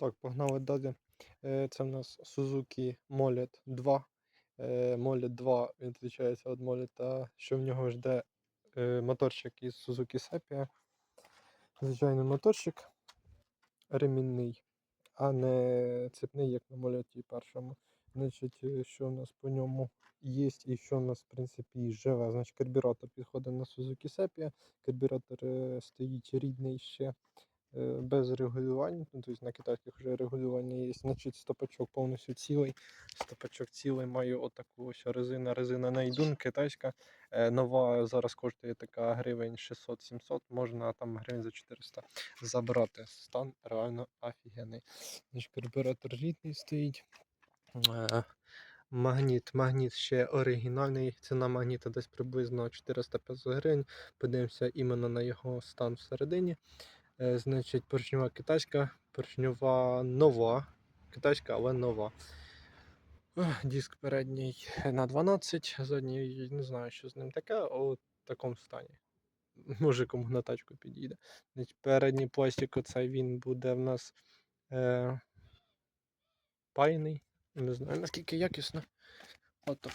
Так, погнали далі. Е, Це в нас Suzuki Mollet 2. Е, Mollet 2 відрізняється від Mollet, що в нього жде е, моторчик із Suzuki Sepia. Звичайний моторчик ремінний, а не цепний, як на Молеті першому. Значить, що в нас по ньому є і що в нас, в принципі, живе. Значить, карбюратор підходить на Suzuki Sepia. Карбюратор стоїть рідний ще без регулювань. Ну, тобто на китайських вже регулювання є. Значить, стопачок повністю цілий. Стопачок цілий, маю отаку ось резина, резина Найдун, китайська. Е, Нова зараз коштує така гривень 600-700, можна там гривень за 400 забрати. Стан реально офігенний. Карбюратор рідний стоїть. Е, Магніт, магніт ще оригінальний. Ціна магніта десь приблизно 400-500 гривень. Подивимося іменно на його стан всередині. Е, Значить, поршнева китайська, поршнева нова. Китайська, але нова. Диск передній на 12, задній не знаю, що з ним таке, у такому стані. Може кому на тачку підійде. Значить, передній пластик, оцей він буде в нас е, пайний. Не знаю наскільки якісно. От так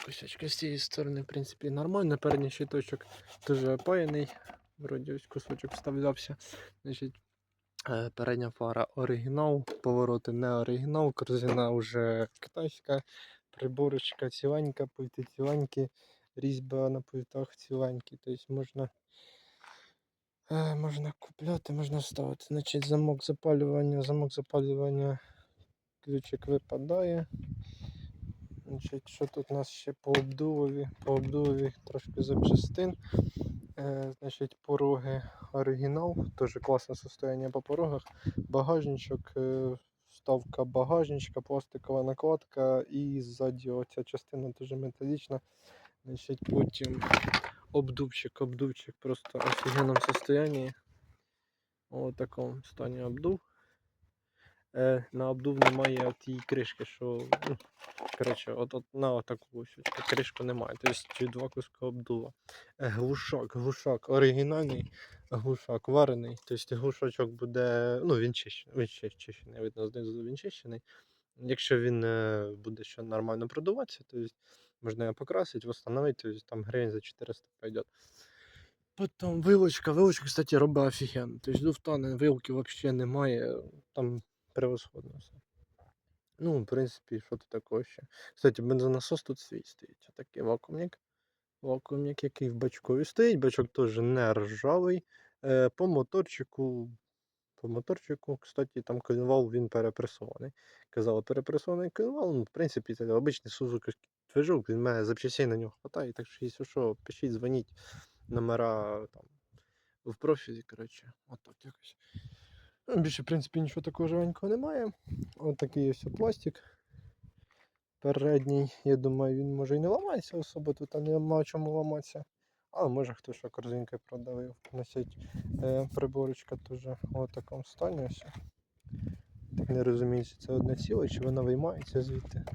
з цієї сторони, в принципі, нормально. Передній щиточок теж паяний. Вроді ось кусочок вставлявся. Значить, е, передня фара оригінал, повороти не оригінал, корзина вже китайська, приборочка ціленька, пульти ціленькі, різьба на пультах ціленькі. Тобто можна, е, можна купляти, можна ставити. Значить, замок запалювання, замок запалювання, ключик випадає. Значить, що тут у нас ще по обдувові? По обдувові трошки запчастин. Е, значить, пороги оригінал, теж класне состояння по порогах. Багажничок, е, вставка багажничка, пластикова накладка і ззаді оця частина теж металічна. Значить, потім обдувчик, обдувчик просто в офігенному состоянні. У такому стані обдув. Е, на обдув немає тієї кришки, що ну, Коротше, от, от на таку ось ось кришку немає. Тобто два куска обдува. Е, Глушак, оригінальний глушак варений. Тобто глушачок буде. Ну, він чищений, він чищений, видно, знизу він чищений. Якщо він е, буде ще нормально продуватися, то можна його покрасити, встановити, тобто там гривень за 400 пойде. Потім вилочка, вилочка, кстати, робить офігенно. Тобто люфтани, вилки взагалі немає, там превосходно все. Ну, в принципі, що тут такого ще. Кстати, бензонасос тут свій стоїть. Такий вакуумник. Вакуумник, який в бачкові стоїть. Бачок теж не ржавий. Е, по моторчику. По моторчику, кстати, там коленвал він перепресований. Казали, перепресований коленвал. Ну, в принципі, це обичний Suzuki движок, він має запчастей на нього хватає. Так що, якщо що, пишіть, дзвоніть номера там в профілі, коротше, отак якось. Ну, Більше, в принципі, нічого такого живенького немає. Ось такий ось пластик. Передній, я думаю, він може і не ламається особо, тут там нема чому ламатися. Але може хто що корзинкою продавив. Носить е, приборочка теж в такому стані. Ось. Так не розумію, це одне ціле, чи вона виймається звідти.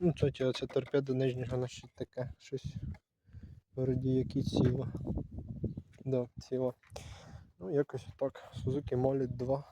Ну, кстати, оце торпеда нижнього носить таке щось. Вроді як ціло. Да, ціло. Ну, якось так. Suzuki Mollet 2.